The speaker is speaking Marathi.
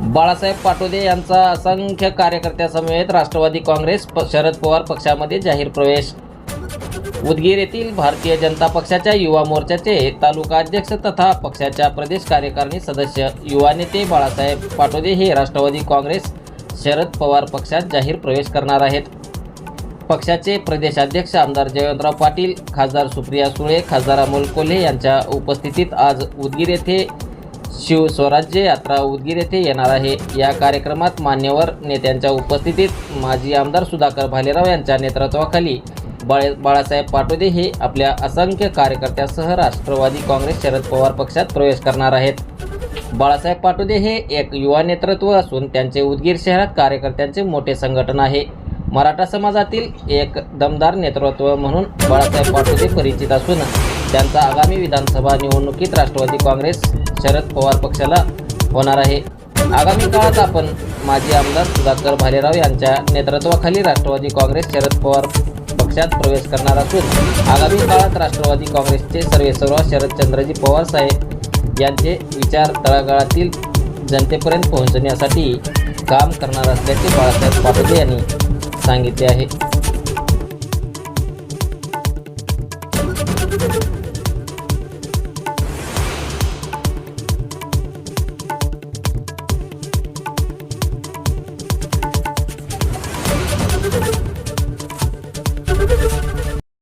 बाळासाहेब पाटोदे यांचा असंख्य कार्यकर्त्यासमवेत राष्ट्रवादी काँग्रेस प- शरद पवार पक्षामध्ये जाहीर प्रवेश. उदगीर येथील भारतीय जनता पक्षाच्या युवा मोर्चाचे तालुका अध्यक्ष तथा पक्षाच्या प्रदेश कार्यकारिणी सदस्य युवा नेते बाळासाहेब पाटोदे हे राष्ट्रवादी काँग्रेस शरद पवार पक्षात जाहीर प्रवेश करणार आहेत. पक्षाचे प्रदेशाध्यक्ष आमदार जयवंतराव पाटील खासदार सुप्रिया सुळे खासदार अमोल कोल्हे यांच्या उपस्थितीत आज उदगीर येथे शिवस्वराज्य यात्रा उदगीर येथे येणार आहे. या कार्यक्रमात मान्यवर नेत्यांच्या उपस्थितीत माजी आमदार सुधाकर भालेराव यांच्या नेतृत्वाखाली बाळे बाळासाहेब पाटोदे हे आपल्या असंख्य कार्यकर्त्यासह राष्ट्रवादी काँग्रेस शरद पवार पक्षात प्रवेश करणार आहेत. बाळासाहेब पाटोदे हे एक युवा नेतृत्व असून त्यांचे उदगीर शहरात कार्यकर्त्यांचे मोठे संघटन आहे. मराठा समाजातील एक दमदार नेतृत्व म्हणून बाळासाहेब पाटोदे परिचित असून त्यांचा आगामी विधानसभा निवडणुकीत राष्ट्रवादी काँग्रेस शरद पवार पक्षाला होणार आहे. आगामी काळात आपण माजी आमदार सुधाकर भालेराव यांच्या नेतृत्वाखाली राष्ट्रवादी काँग्रेस शरद पवार पक्षात प्रवेश करणार असून आगामी काळात राष्ट्रवादी काँग्रेसचे सर्वेसर्वा शरदचंद्रजी पवार साहेब यांचे विचार तळागाळातील जनतेपर्यंत पोहोचण्यासाठी काम करणार असल्याचे बाळासाहेब पाटोदे यांनी सांगितले आहे. Música